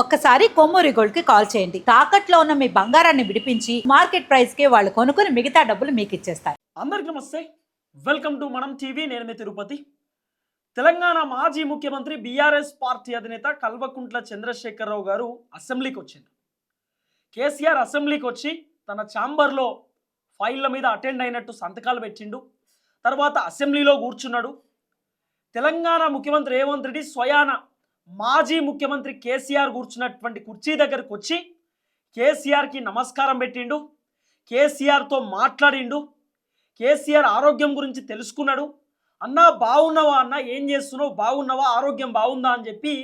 ఒక్కసారి కొమ్మూరి గోల్డ్కి కాల్ చేయండి. తాకట్లో ఉన్న మీ బంగారాన్ని విడిపించి మార్కెట్ ప్రైస్కి వాళ్ళు కొనుక్కుని మిగతా డబ్బులు మీకు ఇచ్చేస్తారు. అందరికి నమస్తే. Welcome to Manam TV. నేను మీ తిరుపతి. తెలంగాణ మాజీ ముఖ్యమంత్రి బీఆర్ఎస్ పార్టీ అధినేత కల్వకుంట్ల చంద్రశేఖరరావు గారు అసెంబ్లీకి వచ్చింది కేసీఆర్ అసెంబ్లీకి వచ్చి తన ఛాంబర్లో ఫైళ్ళ మీద అటెండ్ అయినట్టు సంతకాలు పెట్టిండు. తర్వాత అసెంబ్లీలో కూర్చున్నాడు. తెలంగాణ ముఖ్యమంత్రి రేవంత్ రెడ్డి స్వయాన మాజీ ముఖ్యమంత్రి కేసీఆర్ కూర్చున్నటువంటి కుర్చీ దగ్గరకు వచ్చి కేసీఆర్కి నమస్కారం పెట్టిండు. కేసీఆర్తో మాట్లాడిండు. కేసీఆర్ ఆరోగ్యం గురించి తెలుసుకున్నాడు. అన్నా బాగున్నావా అన్న? ఏం చేస్తున్నావు? బాగున్నావా? ఆరోగ్యం బాగుందా? అని చెప్పి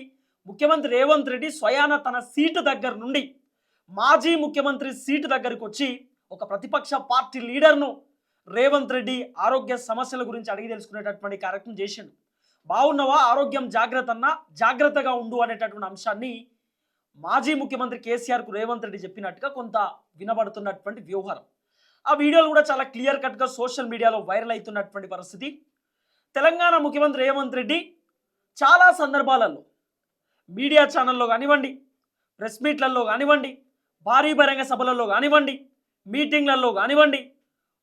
ముఖ్యమంత్రి రేవంత్ రెడ్డి స్వయాన తన సీటు దగ్గర నుండి మాజీ ముఖ్యమంత్రి సీటు దగ్గరికి వచ్చి ఒక ప్రతిపక్ష పార్టీ లీడర్ను రేవంత్ రెడ్డి ఆరోగ్య సమస్యల గురించి అడిగి తెలుసుకునేటటువంటి కార్యక్రమం చేసిండు. బాగున్నావా? ఆరోగ్యం జాగ్రత్త అన్న జాగ్రత్తగా ఉండు అనేటటువంటి అంశాన్ని మాజీ ముఖ్యమంత్రి కేసీఆర్కు రేవంత్ రెడ్డి చెప్పినట్టుగా కొంత వినబడుతున్నటువంటి వ్యవహారం. ఆ వీడియోలు కూడా చాలా క్లియర్ కట్గా సోషల్ మీడియాలో వైరల్ అవుతున్నటువంటి పరిస్థితి. తెలంగాణ ముఖ్యమంత్రి రేవంత్ రెడ్డి చాలా సందర్భాలలో మీడియా ఛానల్లో కానివ్వండి ప్రెస్ మీట్లలో కానివ్వండి భారీ బహిరంగ సభలలో కానివ్వండి మీటింగ్లలో కానివ్వండి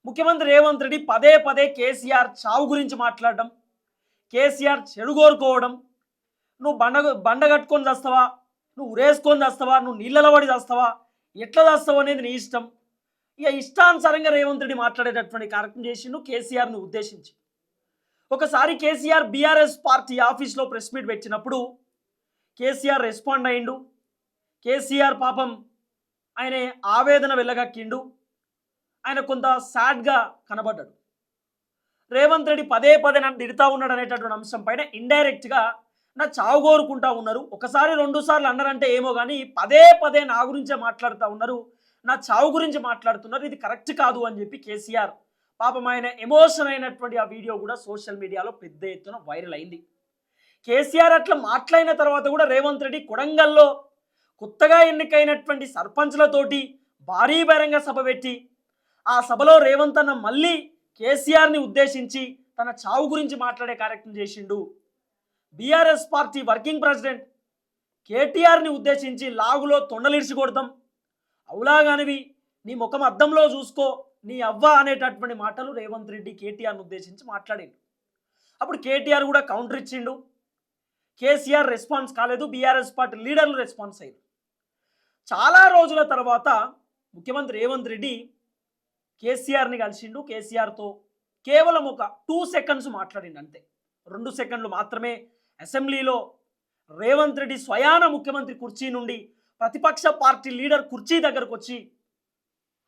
ముఖ్యమంత్రి రేవంత్ రెడ్డి పదే పదే కేసీఆర్ చావు గురించి మాట్లాడడం కేసీఆర్ చెడుగోరుకోవడం నువ్వు బండ బండ కట్టుకొని చేస్తావా? నువ్వు ఉరేసుకొని చేస్తావా? నువ్వు నీళ్ళలో పడి చేస్తావా? ఎట్లా చేస్తావు అనేది నీ ఇష్టం. ఇక ఇష్టానుసారంగా రేవంత్ రెడ్డి మాట్లాడేటటువంటి కార్యక్రమం చేసిండు కేసీఆర్ను ఉద్దేశించి. ఒకసారి కేసీఆర్ బీఆర్ఎస్ పార్టీ ఆఫీస్లో ప్రెస్ మీట్ పెట్టినప్పుడు కేసీఆర్ రెస్పాండ్ అయిండు కేసీఆర్ పాపం ఆయన ఆవేదన వెళ్ళగక్కిండు ఆయన కొంత సాడ్గా కనబడ్డాడు. రేవంత్ రెడ్డి పదే పదే నన్ను తిడతా ఉన్నాడు అనేటటువంటి అంశం పైన ఇండైరెక్ట్గా నా చావు కోరుకుంటా ఉన్నారు. ఒకసారి రెండు సార్లు అన్నారంటే ఏమో కానీ పదే పదే నా గురించే మాట్లాడుతూ ఉన్నారు. నా చావు గురించి మాట్లాడుతున్నారు. ఇది కరెక్ట్ కాదు అని చెప్పి కేసీఆర్ పాపం ఆయన ఎమోషన్ అయినటువంటి ఆ వీడియో కూడా సోషల్ మీడియాలో పెద్ద ఎత్తున వైరల్ అయింది. కేసీఆర్ అట్లా మాట్లాడిన తర్వాత కూడా రేవంత్ రెడ్డి కొడంగల్లో కొత్తగా ఎన్నికైనటువంటి సర్పంచ్లతోటి భారీ బహిరంగ సభ పెట్టి ఆ సభలో రేవంత్ అన్న మళ్ళీ కేసీఆర్ని ఉద్దేశించి తన చావు గురించి మాట్లాడే కార్యక్రమం చేసిండు బీఆర్ఎస్ పార్టీ వర్కింగ్ ప్రెసిడెంట్. కేటీఆర్ని ఉద్దేశించి లాగులో తొండలిడిచి కొడతాం అవులాగానివి నీ ముఖం అద్దంలో చూసుకో నీ అవ్వ అనేటటువంటి మాటలు రేవంత్ రెడ్డి కేటీఆర్ని ఉద్దేశించి మాట్లాడిండు. అప్పుడు కేటీఆర్ కూడా కౌంటర్ ఇచ్చిండు. కేసీఆర్ రెస్పాన్స్ కాలేదు బీఆర్ఎస్ పార్టీ లీడర్లు రెస్పాన్స్ అయ్యారు. చాలా రోజుల తర్వాత ముఖ్యమంత్రి రేవంత్ రెడ్డి కేసీఆర్ని కలిసిండు కేసీఆర్తో కేవలం ఒక టూ సెకండ్స్ మాట్లాడిండు అంతే. రెండు సెకండ్లు మాత్రమే అసెంబ్లీలో రేవంత్ రెడ్డి స్వయాన ముఖ్యమంత్రి కుర్చీ నుండి ప్రతిపక్ష పార్టీ లీడర్ కుర్చీ దగ్గరకు వచ్చి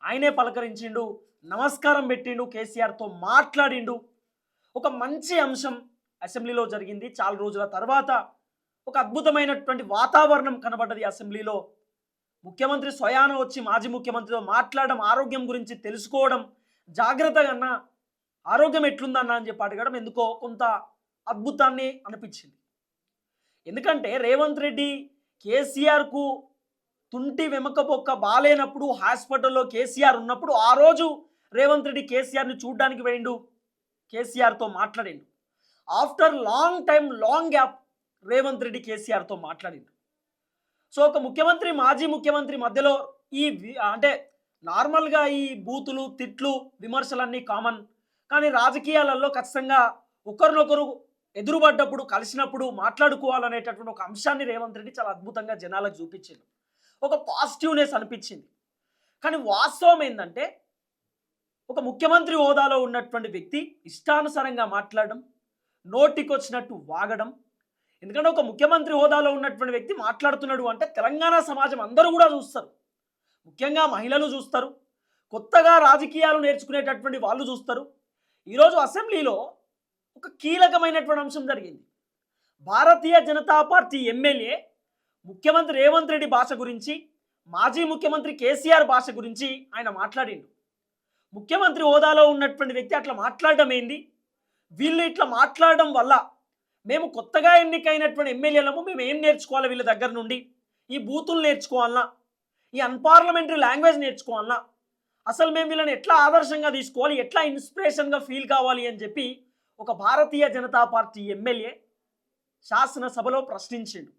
ఆయనే పలకరించిండు నమస్కారం పెట్టిండు కేసీఆర్తో మాట్లాడిండు. ఒక మంచి అంశం అసెంబ్లీలో జరిగింది. చాలా రోజుల తర్వాత ఒక అద్భుతమైనటువంటి వాతావరణం కనబడ్డది అసెంబ్లీలో. ముఖ్యమంత్రి స్వయాన వచ్చి మాజీ ముఖ్యమంత్రితో మాట్లాడడం ఆరోగ్యం గురించి తెలుసుకోవడం జాగ్రత్తగా అన్న ఆరోగ్యం ఎట్లుందన్న అని చెప్పి అడగడం ఎందుకో కొంత అద్భుతాన్ని అనిపించింది. ఎందుకంటే రేవంత్ రెడ్డి కేసీఆర్కు తుంటి వెమకపొక్క బాలేనప్పుడు హాస్పిటల్లో కేసీఆర్ ఉన్నప్పుడు ఆ రోజు రేవంత్ రెడ్డి కేసీఆర్ని చూడ్డానికి వెళ్ళిండు కేసీఆర్తో మాట్లాడిండు. After long time long gap Revanth Reddy కేసీఆర్తో మాట్లాడిండు. సో ఒక ముఖ్యమంత్రి మాజీ ముఖ్యమంత్రి మధ్యలో ఈ అంటే నార్మల్గా ఈ బూతులు తిట్లు విమర్శలన్నీ కామన్. కానీ రాజకీయాలలో ఖచ్చితంగా ఒకరినొకరు ఎదురుపడ్డప్పుడు కలిసినప్పుడు మాట్లాడుకోవాలనేటటువంటి ఒక అంశాన్ని రేవంత్ రెడ్డి చాలా అద్భుతంగా జనాలకు చూపించింది ఒక పాజిటివ్నెస్ అనిపించింది. కానీ వాస్తవం ఏంటంటే ఒక ముఖ్యమంత్రి హోదాలో ఉన్నటువంటి వ్యక్తి ఇష్టానుసారంగా మాట్లాడడం నోటికొచ్చినట్టు వాగడం ఎందుకంటే ఒక ముఖ్యమంత్రి హోదాలో ఉన్నటువంటి వ్యక్తి మాట్లాడుతున్నాడు అంటే తెలంగాణ సమాజం అందరూ కూడా చూస్తారు. ముఖ్యంగా మహిళలు చూస్తారు. కొత్తగా రాజకీయాలు నేర్చుకునేటటువంటి వాళ్ళు చూస్తారు. ఈరోజు అసెంబ్లీలో ఒక కీలకమైనటువంటి అంశం జరిగింది. భారతీయ జనతా పార్టీ ఎమ్మెల్యే ముఖ్యమంత్రి రేవంత్ రెడ్డి భాష గురించి మాజీ ముఖ్యమంత్రి కేసీఆర్ భాష గురించి ఆయన మాట్లాడిండు. ముఖ్యమంత్రి హోదాలో ఉన్నటువంటి వ్యక్తి అట్లా మాట్లాడడం ఏంది? వీళ్ళు ఇట్లా మాట్లాడడం వల్ల మేము కొత్తగా ఎన్నికైనటువంటి ఎమ్మెల్యేలము మేము ఏం నేర్చుకోవాలి వీళ్ళ దగ్గర నుండి? ఈ బూతులు నేర్చుకోవాలన్నా ఈ అన్పార్లమెంటరీ లాంగ్వేజ్ నేర్చుకోవాలన్నా అసలు మేము వీళ్ళని ఎట్లా ఆదర్శంగా తీసుకోవాలి? ఎట్లా ఇన్స్పిరేషన్గా ఫీల్ కావాలి అని చెప్పి ఒక భారతీయ జనతా పార్టీ ఎమ్మెల్యే శాసనసభలో ప్రశ్నించిండు.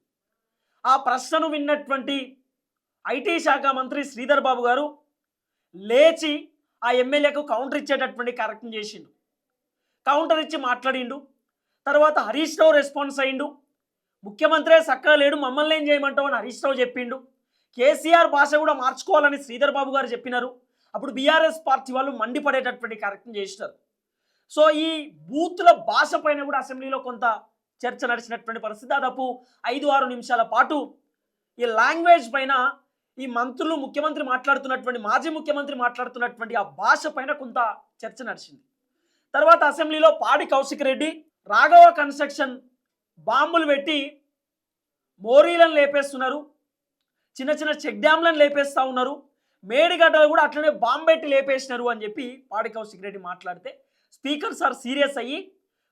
ఆ ప్రశ్నను విన్నటువంటి ఐటీ శాఖ మంత్రి శ్రీధర్ బాబు గారు లేచి ఆ ఎమ్మెల్యేకు కౌంటర్ ఇచ్చేటటువంటి కార్యక్రమం చేసిండు. కౌంటర్ ఇచ్చి మాట్లాడిండు. తర్వాత హరీష్ రావు రెస్పాన్స్ అయిండు ముఖ్యమంత్రే చక్కగా లేడు మమ్మల్ని ఏం చేయమంటావు అని హరీష్ రావు చెప్పిండు. కేసీఆర్ భాష కూడా మార్చుకోవాలని శ్రీధర్ బాబు గారు చెప్పినారు. అప్పుడు బీఆర్ఎస్ పార్టీ వాళ్ళు మండిపడేటటువంటి కార్యక్రమం చేసినారు. సో ఈ బూతుల భాష పైన కూడా అసెంబ్లీలో కొంత చర్చ నడిచినటువంటి పరిస్థితి. దాదాపు ఐదు ఆరు నిమిషాల పాటు ఈ లాంగ్వేజ్ పైన ఈ మంత్రులు ముఖ్యమంత్రి మాట్లాడుతున్నటువంటి మాజీ ముఖ్యమంత్రి మాట్లాడుతున్నటువంటి ఆ భాష పైన కొంత చర్చ నడిచింది. తర్వాత అసెంబ్లీలో పాడి కౌశిక్ రెడ్డి రాఘవ కన్స్ట్రక్షన్ బాంబులు పెట్టి మోరీలను లేపేస్తున్నారు. చిన్న చిన్న చెక్ డ్యామ్లను లేపేస్తూ ఉన్నారు. మేడిగడ్డలు కూడా అట్లనే బాంబు పెట్టి లేపేసినారు అని చెప్పి పాడి కౌశిక్ మాట్లాడితే స్పీకర్ సార్ సీరియస్ అయ్యి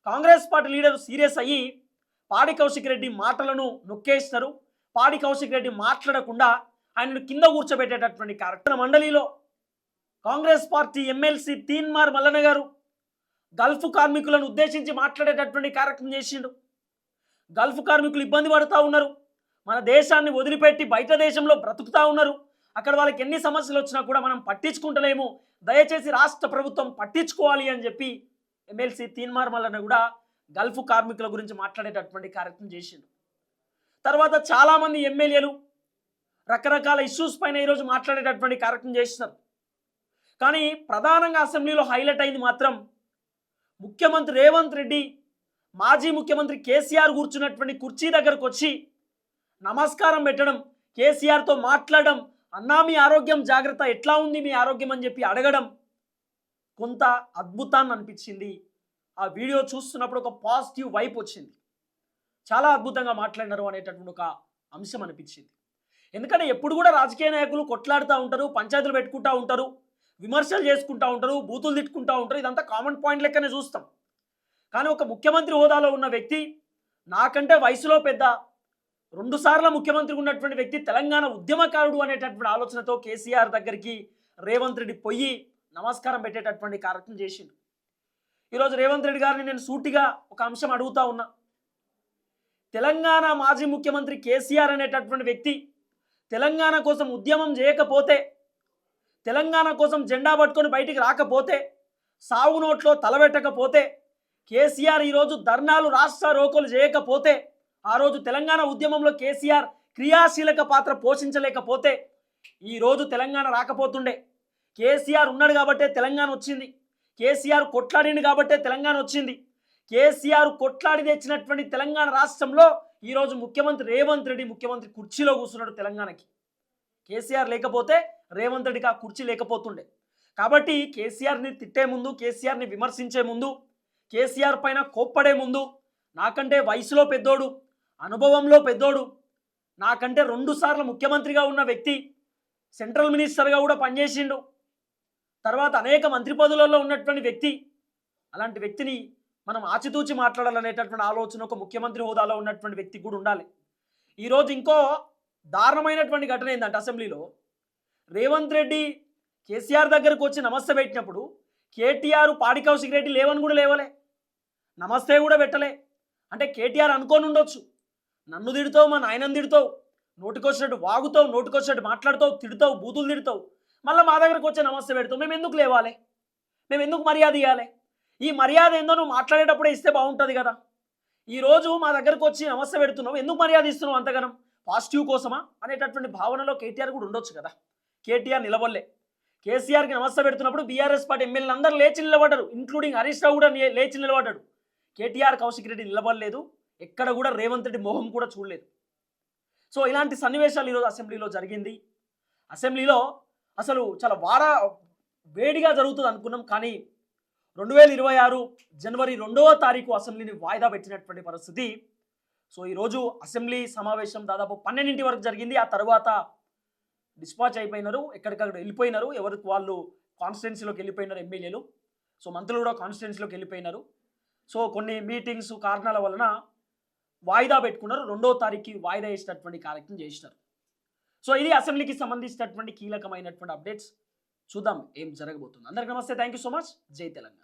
కాంగ్రెస్ పార్టీ లీడర్ సీరియస్ అయ్యి పాడి కౌశిక్ రెడ్డి మాటలను నొక్కేసినారు. పాడి కౌశిక్ రెడ్డి మాట్లాడకుండా ఆయనను కింద కూర్చోబెట్టేటటువంటి కార్యక్రమ. మండలిలో కాంగ్రెస్ పార్టీ ఎమ్మెల్సీ తీన్మార్ మల్లన్న గారు గల్ఫ్ కార్మికులను ఉద్దేశించి మాట్లాడేటటువంటి కార్యక్రమం చేసిండు. గల్ఫ్ కార్మికులు ఇబ్బంది పడుతూ ఉన్నారు. మన దేశాన్ని వదిలిపెట్టి బయట దేశంలో బ్రతుకుతూ ఉన్నారు. అక్కడ వాళ్ళకి ఎన్ని సమస్యలు వచ్చినా కూడా మనం పట్టించుకుంటలేము. దయచేసి రాష్ట్ర ప్రభుత్వం పట్టించుకోవాలి అని చెప్పి ఎమ్మెల్సీ తీన్మార్మల్లను కూడా గల్ఫ్ కార్మికుల గురించి మాట్లాడేటటువంటి కార్యక్రమం చేసిండు. తర్వాత చాలామంది ఎమ్మెల్యేలు రకరకాల ఇష్యూస్ పైన ఈరోజు మాట్లాడేటటువంటి కార్యక్రమం చేస్తున్నారు. కానీ ప్రధానంగా అసెంబ్లీలో హైలైట్ అయింది మాత్రం ముఖ్యమంత్రి రేవంత్ రెడ్డి మాజీ ముఖ్యమంత్రి కేసీఆర్ కూర్చున్నటువంటి కుర్చీ దగ్గరకు వచ్చి నమస్కారం పెట్టడం కేసీఆర్తో మాట్లాడడం అన్నా మీ ఆరోగ్యం జాగ్రత్త ఎట్లా ఉంది మీ ఆరోగ్యం? అని చెప్పి అడగడం కొంత అద్భుతాన్ని అనిపించింది. ఆ వీడియో చూస్తున్నప్పుడు ఒక పాజిటివ్ వైపు వచ్చింది. చాలా అద్భుతంగా మాట్లాడినారు అనేటటువంటి ఒక అంశం అనిపించింది. ఎందుకంటే ఎప్పుడు కూడా రాజకీయ నాయకులు కొట్లాడుతూ ఉంటారు పంచాయతీలు పెట్టుకుంటూ ఉంటారు. విమర్శలు చేసుకుంటూ ఉంటారు బూతులు తిట్టుకుంటూ ఉంటారు. ఇదంతా కామన్ పాయింట్ లెక్కనే చూస్తాం. కానీ ఒక ముఖ్యమంత్రి హోదాలో ఉన్న వ్యక్తి నాకంటే వయసులో పెద్ద రెండు సార్ల ముఖ్యమంత్రి ఉన్నటువంటి వ్యక్తి తెలంగాణ ఉద్యమకారుడు అనేటటువంటి ఆలోచనతో కేసీఆర్ దగ్గరికి రేవంత్ రెడ్డి పొయ్యి నమస్కారం పెట్టేటటువంటి కార్యక్రమం చేసిండు. ఈరోజు రేవంత్ రెడ్డి గారిని నేను సూటిగా ఒక అంశం అడుగుతా ఉన్నా. తెలంగాణ మాజీ ముఖ్యమంత్రి కేసీఆర్ అనేటటువంటి వ్యక్తి తెలంగాణ కోసం ఉద్యమం చేయకపోతే తెలంగాణ కోసం జెండా పట్టుకొని బయటికి రాకపోతే సాగు నోట్లో తలబెట్టకపోతే కేసీఆర్ ఈరోజు ధర్నాలు రాష్ట్ర రోకోలు చేయకపోతే ఆ రోజు తెలంగాణ ఉద్యమంలో కేసీఆర్ క్రియాశీలక పాత్ర పోషించలేకపోతే ఈరోజు తెలంగాణ రాకపోతుండే. కేసీఆర్ ఉన్నాడు కాబట్టే తెలంగాణ వచ్చింది. కేసీఆర్ కొట్లాడింది కాబట్టే తెలంగాణ వచ్చింది. కేసీఆర్ కొట్లాడి తెచ్చినటువంటి తెలంగాణ రాష్ట్రంలో ఈరోజు ముఖ్యమంత్రి రేవంత్ రెడ్డి ముఖ్యమంత్రి కుర్చీలో కూర్చున్నాడు తెలంగాణకి. కేసీఆర్ లేకపోతే రేవంత్ రెడ్డికి ఆ కుర్చీ లేకపోతుండే. కాబట్టి కేసీఆర్ని తిట్టే ముందు కేసీఆర్ని విమర్శించే ముందు కేసీఆర్ పైన కోప్పడే ముందు నాకంటే వయసులో పెద్దోడు అనుభవంలో పెద్దోడు నాకంటే రెండు సార్లు ముఖ్యమంత్రిగా ఉన్న వ్యక్తి సెంట్రల్ మినిస్టర్గా కూడా పనిచేసిండు. తర్వాత అనేక మంత్రి పదవులలో ఉన్నటువంటి వ్యక్తి అలాంటి వ్యక్తిని మనం ఆచితూచి మాట్లాడాలనేటటువంటి ఆలోచన ఒక ముఖ్యమంత్రి హోదాలో ఉన్నటువంటి వ్యక్తి కూడా ఉండాలి. ఈరోజు ఇంకో దారుణమైనటువంటి ఘటన ఏంటంటే అసెంబ్లీలో రేవంత్ రెడ్డి కేసీఆర్ దగ్గరకు వచ్చి నమస్తే పెట్టినప్పుడు కేటీఆర్ పాడి కౌశిక్ రెడ్డి లేవని కూడా లేవలే. నమస్తే కూడా పెట్టలే. అంటే కేటీఆర్ అనుకోని ఉండొచ్చు. నన్ను తిడతావు మా నాయనని తిడతావు నోటికొచ్చినట్టు వాగుతావు నోటికొచ్చినట్టు మాట్లాడుతావు తిడతావు బూతులు తిడతావు. మళ్ళీ మా దగ్గరకు వచ్చి నమస్తే పెడతావు. మేము ఎందుకు లేవాలి? మేము ఎందుకు మర్యాద ఇవ్వాలి ఈ మర్యాద ఏందో నువ్వు మాట్లాడేటప్పుడే ఇస్తే బాగుంటుంది కదా. ఈరోజు మా దగ్గరకు వచ్చి నమస్తే పెడుతున్నావు. ఎందుకు మర్యాద ఇస్తున్నావు అంతగనం? పాజిటివ్ కోసమా అనేటటువంటి భావనలో కేటీఆర్ కూడా ఉండొచ్చు కదా. కేటీఆర్ నిలబడలే. కేసీఆర్కి నమస్తే పెడుతున్నప్పుడు బీఆర్ఎస్ పార్టీ ఎమ్మెల్యేలు అందరూ లేచి నిలబడ్డారు. ఇంక్లూడింగ్ హరీష్ రావు కూడా లేచి నిలబడ్డాడు. కేటీఆర్ కౌశిక్ రెడ్డి నిలబడలేదు. ఎక్కడ కూడా రేవంత్ రెడ్డి మొహం కూడా చూడలేదు. సో ఇలాంటి సన్నివేశాలు ఈరోజు అసెంబ్లీలో జరిగింది. అసెంబ్లీలో అసలు చాలా వార వేడిగా జరుగుతుంది అనుకున్నాం కానీ రెండు వేల ఇరవై ఆరు జనవరి రెండవ తారీఖు అసెంబ్లీని వాయిదా పెట్టినటువంటి పరిస్థితి సో ఈరోజు అసెంబ్లీ సమావేశం దాదాపు పన్నెండింటి వరకు జరిగింది. ఆ తర్వాత డిస్పాచ్ అయిపోయినారు ఎక్కడికక్కడ వెళ్ళిపోయినారు. ఎవరికి వాళ్ళు కాన్స్టిట్యున్సీలోకి వెళ్ళిపోయినారు ఎమ్మెల్యేలు. సో మంత్రులు కూడా కాన్స్టిట్యున్సీలోకి వెళ్ళిపోయినారు. సో కొన్ని మీటింగ్స్ కారణాల వలన వాయిదా పెట్టుకున్నారు. రెండో తారీఖుకి వాయిదా వేసినటువంటి కార్యక్రమం చేసినారు. సో ఇది అసెంబ్లీకి సంబంధించినటువంటి కీలకమైనటువంటి అప్డేట్స్. చూద్దాం ఏం జరగబోతుంది. అందరికి నమస్తే. Thank you so much. జై తెలంగాణ.